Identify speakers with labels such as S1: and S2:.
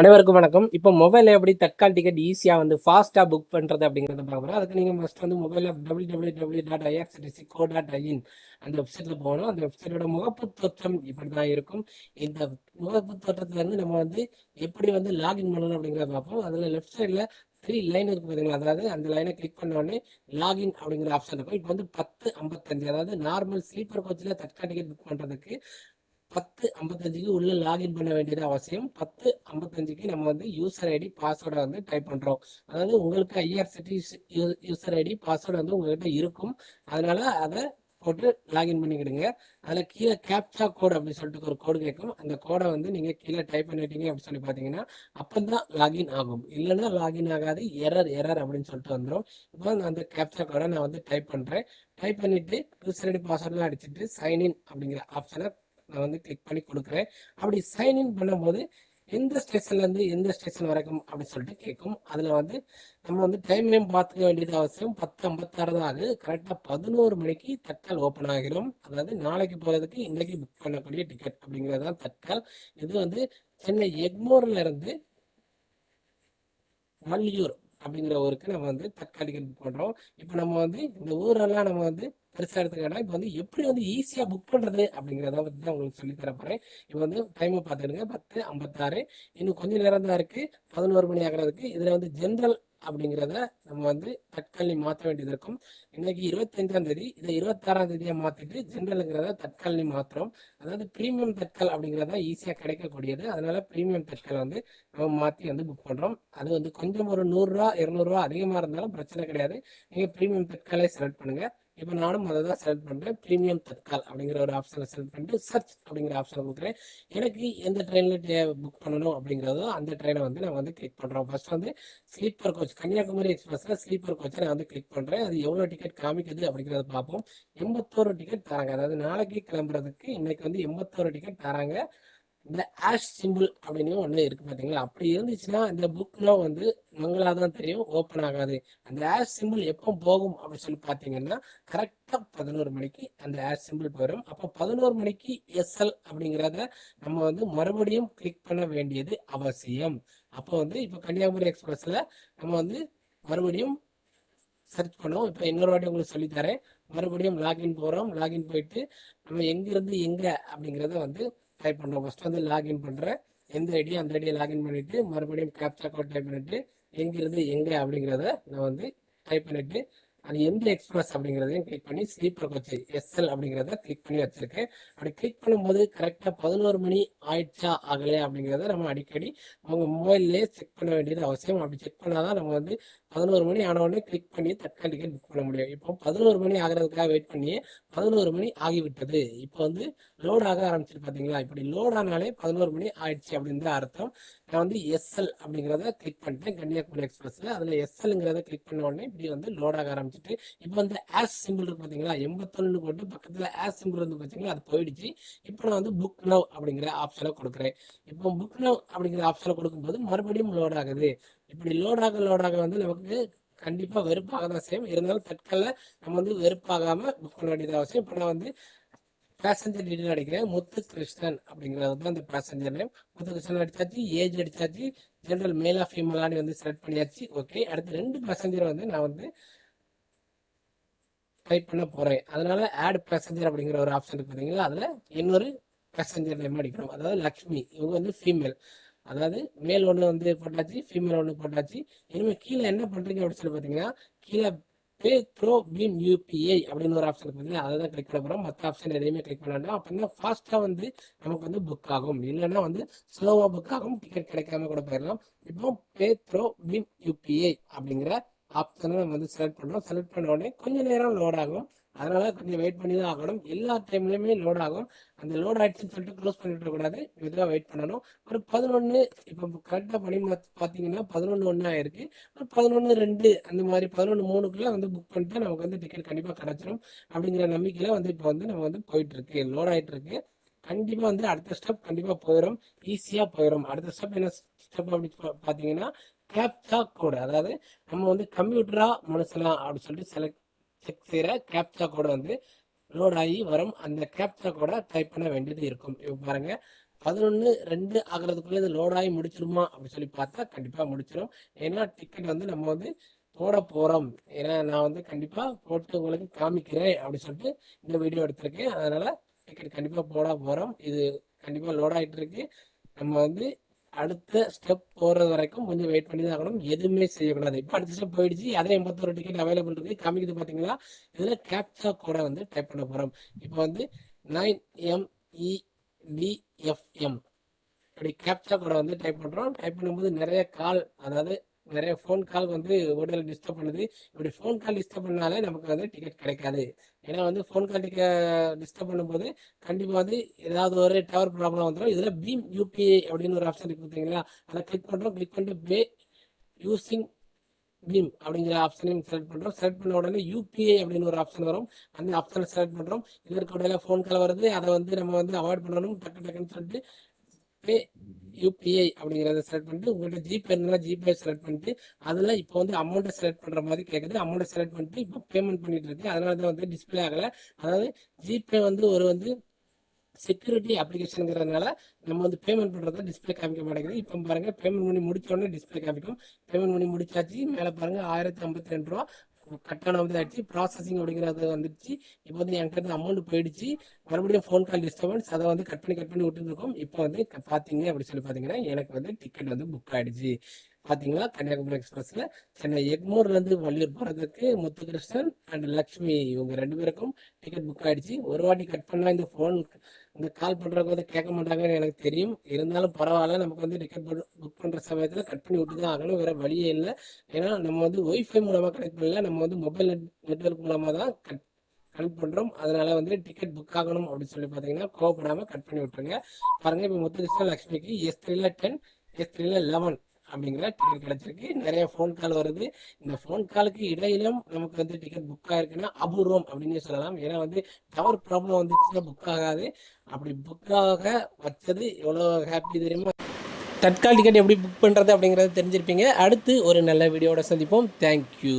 S1: அனைவருக்கும் வணக்கம். இப்போ மொபைலில் எப்படி தட்கால் டிக்கெட் ஈஸியாக வந்து ஃபாஸ்ட்டாக புக் பண்ணுறது அப்படிங்கிறத பார்க்க போகிறோம் அதுக்கு நீங்கள் ஃபஸ்ட் வந்து மொபைலில் W W W dot IRCTC co dot in அந்த வெப்சைட்டில் போகணும் அந்த வெப்சைட்டோட முகப்பு தோற்றம் இப்படி தான் இருக்கும். இந்த முகப்பு தோற்றத்துலேருந்து நம்ம வந்து எப்படி வந்து லாகின் பண்ணணும் அப்படிங்கிறத பார்ப்போம். அதில் லெஃப்ட் சைடில் த்ரீ லைன் இருக்கு பார்த்தீங்களா அதாவது அந்த லைனை கிளிக் பண்ண உடனே லாகின் அப்படிங்கிற ஆப்ஷன் இருக்கும். இப்போ வந்து பத்து ஐம்பத்தஞ்சு அதாவது நார்மல் ஸ்லீப்பர் கோச்சில் தட்கா டிக்கெட் புக் பண்ணுறதுக்கு பத்து ஐம்பத்தஞ்சுக்கு உள்ள லாகின் பண்ண வேண்டியது அவசியம். பத்து ஐம்பத்தஞ்சுக்கு நம்ம வந்து யூசர் ஐடி பாஸ்வேர்டை வந்து டைப் பண்ணுறோம் அதாவது உங்களுக்கு ஐஆர்சிடி யூசர் ஐடி பாஸ்வேர்டு வந்து உங்ககிட்ட இருக்கும். அதனால அதை போட்டு லாகின் பண்ணிக்கிடுங்க. அதில் கீழே கேப்சா கோட் அப்படின்னு சொல்லிட்டு ஒரு கோடு கேட்கும். அந்த கோடை வந்து நீங்கள் கீழே டைப் பண்ணிட்டீங்க அப்படின்னு சொல்லி பார்த்தீங்கன்னா அப்போ தான் லாகின் ஆகும். இல்லைன்னா லாகின் ஆகாது. எரர் எரர் அப்படின்னு சொல்லிட்டு வந்துடும் இப்போ அந்த கேப்சா கோடை நான் வந்து டைப் பண்ணுறேன் டைப் பண்ணிவிட்டு யூசர் ஐடி பாஸ்வேர்ட்லாம் அடிச்சுட்டு சைன்இன் அப்படிங்கிற ஆப்ஷனை நான் வந்து கிளிக் பண்ணி கொடுக்குறேன். அப்படி சைன்இன் பண்ணும்போது எந்த ஸ்டேஷன்லேருந்து எந்த ஸ்டேஷன் வரைக்கும் அப்படின்னு சொல்லிட்டு கேட்கும். அதில் வந்து நம்ம வந்து டைமையும் பார்த்துக்க வேண்டியது அவசியம். பத்து ஐம்பத்தாறு தான் ஆகுது. கரெக்டாக பதினோரு மணிக்கு தட்கல் ஓப்பன் ஆகிடும். அதாவது நாளைக்கு போகிறதுக்கு இன்றைக்கி புக் பண்ணக்கூடிய டிக்கெட் அப்படிங்கிறது தான் தட்கல். இது வந்து சென்னை எக்மோர்லேருந்து வள்ளியூர் அப்படிங்கிற ஊருக்கு நம்ம வந்து தட்கால் புக் பண்ணுறோம் இப்போ நம்ம வந்து இந்த ஊரெல்லாம் நம்ம வந்து பெருசாக எடுத்துக்கிட்டா இப்போ வந்து எப்படி வந்து ஈஸியாக புக் பண்ணுறது அப்படிங்கிறத பற்றி தான் உங்களுக்கு சொல்லி தரப்போகிறேன் இப்போ வந்து டைமை பார்த்துடுங்க பத்து ஐம்பத்தாறு. இன்னும் கொஞ்சம் நேரம் தான் இருக்குது பதினோரு மணி ஆகிறதுக்கு. இதில் வந்து ஜென்ரல் அப்படிங்கிறத நம்ம வந்து தட்காலி மாற்ற வேண்டியது இருக்கும். இன்னைக்கு இருபத்தஞ்சாம் தேதி இதை இருபத்தாறாம் தேதியை மாற்றிட்டு ஜென்ரலுங்கிறத தட்காலி மாற்றுறோம் அதாவது ப்ரீமியம் தட்கால் அப்படிங்கிறத ஈஸியாக கிடைக்கக்கூடியது. அதனால ப்ரீமியம் தட்கால் வந்து நம்ம மாற்றி வந்து புக் பண்ணுறோம் அது வந்து கொஞ்சம் ஒரு நூறுரூவா இரநூறுவா அதிகமாக இருந்தாலும் பிரச்சனை கிடையாது. நீங்கள் ப்ரீமியம் தட்காலே செலக்ட் பண்ணுங்கள் இப்போ நானும் அதை தான் செலக்ட் பண்ணுறேன் ப்ரீமியம் தட்கால் அப்படிங்கிற ஒரு ஆப்ஷனை செலக்ட் பண்ணிட்டு சர்ச் அப்படிங்கிற ஆப்ஷனை கொடுக்குறேன். எனக்கு எந்த ட்ரெயினில் புக் பண்ணணும் அப்படிங்கிறதோ அந்த ட்ரெயினை வந்து நான் வந்து கிளிக் பண்ணுறோம் ஃபர்ஸ்ட் வந்து ஸ்லீப்பர் கோச் கன்னியாகுமரி எக்ஸ்பிரஸில் ஸ்லீப்பர் கோச்சை நான் வந்து கிளிக் பண்ணுறேன் அது எவ்வளோ டிக்கெட் காமிக்குது அப்படிங்கிறத பார்ப்போம். எண்பத்தோரு டிக்கெட் தராங்க. அதாவது நாளைக்கு கிளம்புறதுக்கு இன்னைக்கு வந்து எண்பத்தோரு டிக்கெட் தராங்க. இந்த ஆஷ் சிம்பிள் அப்படின்னு ஒன்று இருக்கு பார்த்தீங்களா அப்படி இருந்துச்சுன்னா இந்த புக்கில் வந்து மங்களாக தான் தெரியும் ஓப்பன் ஆகாது. அந்த ஆஷ் சிம்பிள் எப்போ போகும் அப்படின்னு சொல்லி பார்த்தீங்கன்னா கரெக்டாக பதினோரு மணிக்கு அந்த ஆஷ் சிம்பிள் போயிடும் அப்போ பதினோரு மணிக்கு எஸ்எல் அப்படிங்கிறத நம்ம வந்து மறுபடியும் கிளிக் பண்ண வேண்டியது அவசியம். அப்போ வந்து இப்போ கன்னியாகுமரி எக்ஸ்பிரஸில் நம்ம வந்து மறுபடியும் சர்ச் பண்ணோம் இப்போ இன்னொரு வாட்டி உங்களுக்கு சொல்லித்தரேன் மறுபடியும் லாகின் போகிறோம் லாகின் போயிட்டு நம்ம எங்கேருந்து எங்கே அப்படிங்கிறத வந்து டைப் பண்ணுறோம் ஃபஸ்ட்டு வந்து லாகின் பண்ணுறேன் எந்த ஐடியோ அந்த ஐடியை லாகின் பண்ணிவிட்டு மறுபடியும் கேப்சா கோட் டைப் பண்ணிவிட்டு எங்கேருந்து எங்கே அப்படிங்கிறத நான் வந்து டைப் பண்ணிவிட்டு அது எந்த எக்ஸ்பிரஸ் அப்படிங்கிறதையும் கிளிக் பண்ணி ஸ்லீப்பர் கோச்சு எஸ்எல் அப்படிங்கிறத கிளிக் பண்ணி வச்சிருக்கேன் அப்படி கிளிக் பண்ணும்போது கரெக்டாக பதினோரு மணி ஆயிடுச்சா ஆகலையா அப்படிங்கிறத நம்ம அடிக்கடி அவங்க மொபைல்லே செக் பண்ண வேண்டியது அவசியம். அப்படி செக் பண்ணாதான் நம்ம வந்து பதினோரு மணி ஆனவுடனே கிளிக் பண்ணி தற்காலிக புக் பண்ண முடியும். இப்போ பதினோரு மணி ஆகிறதுக்காக வெயிட் பண்ணி பதினோரு மணி ஆகிவிட்டது. இப்போ வந்து லோட் ஆக ஆரம்பிச்சிட்டு பார்த்தீங்களா இப்படி லோட் ஆனாலே பதினோரு மணி ஆயிடுச்சு அப்படின்ற அர்த்தம். நான் வந்து எஸ்எல் அப்படிங்கிறத கிளிக் பண்ணிட்டேன். கன்னியாகுமரி எக்ஸ்பிரஸில் அதில் எஸ்எல்ங்கிறத கிளிக் பண்ண உடனே இப்படி வந்து லோட் ஆக ஆரம்பிச்சிட்டு இப்போ வந்து ஆஸ் சிம்பிள் இருக்கு பார்த்தீங்களா எண்பத்தொன்னு போட்டு பக்கத்தில் ஆஸ் சிம்பிள் இருந்து பார்த்தீங்களா அது போயிடுச்சு. இப்போ நான் வந்து புக் நவ் அப்படிங்கிற ஆப்ஷனை கொடுக்குறேன். இப்போ புக் நவ் அப்படிங்கிற ஆப்ஷனை கொடுக்கும்போது மறுபடியும் லோட் ஆகுது. இப்படி லோட் ஆக லோட் ஆக வந்து நமக்கு கண்டிப்பாக வெறுப்பாக தான் செய்யும். இருந்தாலும் தற்காலில் நம்ம வந்து வெறுப்பாகாமல் புக் பண்ண வேண்டியது அவசியம். இப்போ நான் வந்து பேசஞ்சர் டீட்டெயில் அடிக்கிறேன். முத்து கிருஷ்ணன் அப்படிங்கிறது தான் அந்த பேசஞ்சர் நேம் முத்து கிருஷ்ணன் அடிச்சாச்சு ஏஜ் அடித்தாச்சு ஜென்ரல் மேலா ஃபீமேலான்னு வந்து செலக்ட் பண்ணியாச்சு. ஓகே அடுத்து ரெண்டு பேசஞ்சர் வந்து நான் வந்து டைப் பண்ண போகிறேன் அதனால ஆட் பேசஞ்சர் அப்படிங்கிற ஒரு ஆப்ஷன் இருக்கு பார்த்தீங்களா அதில் இன்னொரு பேசஞ்சர் நேம் அடிக்கணும். அதாவது லக்ஷ்மி. இவங்க வந்து ஃபீமேல் அதாவது மேல் ஒன்று வந்து போட்டாச்சு ஃபீமேல் ஒன்று போட்டாச்சு. இனிமேல் கீழே என்ன பண்ணுறீங்க அப்படின்னு சொல்லி பார்த்தீங்கன்னா கீழே பே த்ரோ பீம் யூபிஐ அப்படின்னு ஒரு ஆப்ஷன் பார்த்தீங்கன்னா அதை தான் கிளிக் பண்ண போகிறோம் மற்ற ஆப்ஷன் எதையுமே கிளிக் பண்ண வேண்டாம். அப்படின்னா ஃபாஸ்ட்டாக வந்து நமக்கு வந்து புக் ஆகும். இல்லைன்னா வந்து ஸ்லோவாக புக் ஆகும். டிக்கெட் கிடைக்காம கூட போயிடலாம். இப்போ பே த்ரோ பீம் யூபிஐ அப்படிங்கிற ஆப்ஷனை நம்ம வந்து செலக்ட் பண்ணுறோம் செலக்ட் பண்ண உடனே கொஞ்சம் நேரம் லோட் ஆகும். அதனால கொஞ்சம் வெயிட் பண்ணி தான் ஆகணும். எல்லா டைம்லையுமே லோட் ஆகும். அந்த லோட் ஆகிடுச்சுன்னு சொல்லிட்டு க்ளோஸ் பண்ணிட்டு கூடாது. மெதுவாக வெயிட் பண்ணணும். ஒரு பதினொன்று இப்போ கரெக்டாக பண்ணி பார்த்தீங்கன்னா பதினொன்று ஒன்று ஆயிருக்கு. ஒரு பதினொன்று ரெண்டு அந்த மாதிரி பதினொன்று மூணுக்குள்ளே வந்து புக் பண்ணிட்டு நமக்கு வந்து டிக்கெட் கண்டிப்பாக கிடச்சிரும். அப்படிங்கிற நம்பிக்கையில் வந்து இப்போ வந்து நம்ம வந்து போயிட்டுருக்கு. லோட் ஆகிட்டுருக்கு கண்டிப்பாக வந்து அடுத்த ஸ்டெப் கண்டிப்பாக போயிடும் ஈஸியாக போயிடும் அடுத்த ஸ்டெப் என்ன ஸ்டெப் அப்படி பார்த்தீங்கன்னா கேப்சா கோடு அதாவது நம்ம வந்து கம்ப்யூட்டரா மனுஷனா அப்படின்னு சொல்லிட்டு செலக்ட் செக் செய்கிற கேப்சா கோடு வந்து லோட் ஆகி வரும். அந்த கேப்சா கோடை டைப் பண்ண வேண்டியது இருக்கும். இப்போ பாருங்க பதினொன்று ரெண்டு ஆகிறதுக்குள்ளே இது லோடாகி முடிச்சிருமா அப்படின்னு சொல்லி பார்த்தா கண்டிப்பாக முடிச்சிடும் ஏன்னா டிக்கெட் வந்து நம்ம வந்து போட போகிறோம் ஏன்னா நான் வந்து கண்டிப்பாக போட்டு உங்களுக்கு காமிக்கிறேன் அப்படின்னு சொல்லிட்டு இந்த வீடியோ எடுத்திருக்கேன். அதனால் டிக்கெட் கண்டிப்பாக போட போகிறோம் இது கண்டிப்பாக லோட் ஆகிட்டு இருக்கு நம்ம வந்து அடுத்த ஸ்டெப் போகிறது வரைக்கும் கொஞ்சம் வெயிட் பண்ணி தான் ஆகணும். எதுவுமே செய்யக்கூடாது. இப்போ அடுத்த ஸ்டெப் போயிடுச்சு. அதே எண்பத்தோரு டிக்கெட் அவைலபிள் இருக்கு. காமிக்குது பார்த்தீங்களா இதில் கேப்சா கூட வந்து டைப் பண்ண போகிறோம் இப்போ வந்து நைன் எம்இடிஎஃப்எம் இப்படி கேப்சா கூட வந்து டைப் பண்ணுறோம் டைப் பண்ணும்போது நிறைய கால் அதாவது நிறைய ஃபோன் கால் வந்து உடல் டிஸ்டர்ப் பண்ணுது. இப்படி ஃபோன் கால் டிஸ்டர்ப் பண்ணாலே நமக்கு வந்து டிக்கெட் கிடைக்காது. ஏன்னா வந்து ஃபோன் கால் டிஸ்டர்ப் பண்ணும்போது கண்டிப்பாக வந்து ஏதாவது ஒரு டவர் ப்ராப்ளம் வந்துடும் இதில் பீம் யூபிஐ அப்படின்னு ஒரு ஆப்ஷன் இருக்குது பார்த்தீங்களா? அதை கிளிக் பண்ணுறோம் கிளிக் பண்ணிட்டு பே யூஸிங் பீம் அப்படிங்கிற ஆப்ஷனையும் செலக்ட் பண்ணுறோம் செலக்ட் பண்ண உடனே யூபிஐ அப்படின்னு ஒரு ஆப்ஷன் வரும். அந்த ஆப்ஷனை செலக்ட் பண்ணுறோம் இதற்கு உடனே ஃபோன் கால் வருது. அதை வந்து நம்ம வந்து அவாய்ட் பண்ணணும். டக்கு டக்குன்னு சொல்லிட்டு பே யூபிஐ அப்படிங்கிறத செலக்ட் பண்ணிட்டு உங்கள்கிட்ட ஜிபே இருந்தாலும் ஜிபே செலக்ட் பண்ணிட்டு அதில் இப்போ வந்து அமௌண்ட்டை செலக்ட் பண்ணுற மாதிரி கேட்குது அமௌண்ட்டை செலக்ட் பண்ணிட்டு இப்போ பேமெண்ட் பண்ணிட்டு இருக்கு. அதனால தான் வந்து டிஸ்பிளே ஆகலை. அதாவது ஜிபே வந்து ஒரு வந்து செக்யூரிட்டி அப்ளிகேஷனுங்கிறதுனால நம்ம வந்து பேமெண்ட் பண்ணுறத டிஸ்பிளே காமிக்க மாட்டேங்குது. இப்போ பாருங்கள் பேமெண்ட் பண்ணி முடிச்ச உடனே டிஸ்பிளே காமிக்கும். பேமெண்ட் பண்ணி முடிச்சாச்சு. மேலே பாருங்கள் ஆயிரத்தி ஐம்பத்தி ரெண்டு ரூபா. கட்டணம் வந்து ஆயிடுச்சு ப்ராசஸிங் அப்படிங்கிறது வந்துடுச்சு. இப்போ வந்து என்கிட்ட அமௌண்ட் போயிடுச்சு. மறுபடியும் ஃபோன் கால் டிஸ்டர்பன்ஸ் அதை வந்து கட் பண்ணி கட் பண்ணி விட்டுருக்கோம் இப்போ வந்து பார்த்தீங்க அப்படி சொல்லி பார்த்தீங்கன்னா எனக்கு வந்து டிக்கெட் வந்து புக் ஆயிடுச்சு. பார்த்தீங்களா கன்னியாகுமரி எக்ஸ்பிரஸில். சென்னை எக்மோர்லேருந்து வள்ளியூர் போகிறதுக்கு முத்துகிருஷ்ணன் அண்ட் லக்ஷ்மி இவங்க ரெண்டு பேருக்கும் டிக்கெட் புக் ஆயிடுச்சு. ஒரு வாட்டி கட் பண்ணால் இந்த ஃபோன் இந்த கால் பண்ணுறவங்க வந்து கேட்க மாட்டாங்கன்னு எனக்கு தெரியும். இருந்தாலும் பரவாயில்ல நமக்கு வந்து டிக்கெட் புக் பண்ணுற சமயத்தில் கட் பண்ணி விட்டு தான் ஆகணும். வேறு வழியே இல்லை. ஏன்னா நம்ம வந்து ஒய்ஃபை மூலமாக கனெக்ட் பண்ணல. நம்ம வந்து மொபைல் நெட் நெட்ஒர்க் மூலமாக தான் கட் கனெக்ட் பண்ணுறோம் அதனால வந்து டிக்கெட் புக் ஆகணும் அப்படின்னு சொல்லி பார்த்தீங்கன்னா கோவப்படாமல் கட் பண்ணி விட்டுருங்க. பாருங்க இப்போ முத்துகிருஷ்ணன் லக்ஷ்மிக்கு எஸ் த்ரீல டென் எஸ் த்ரீல லெவன் அப்படிங்கிற டிக்கெட் கிடைச்சிருக்கு. நிறைய ஃபோன் கால் வருது. இந்த ஃபோன் காலுக்கு இடையிலும் நமக்கு வந்து டிக்கெட் புக் ஆயிருக்குன்னா அபூர்வம் அப்படின்னு சொல்லலாம். ஏன்னா வந்து டவர் ப்ராப்ளம் வந்துச்சுன்னா புக் ஆகாது. அப்படி புக் ஆக வச்சது எவ்வளோ ஹாப்பி தெரியுமா? தட்கால் டிக்கெட் எப்படி புக் பண்ணுறது அப்படிங்கிறத தெரிஞ்சிருப்பீங்க. அடுத்து ஒரு நல்ல வீடியோட சந்திப்போம். தேங்க்யூ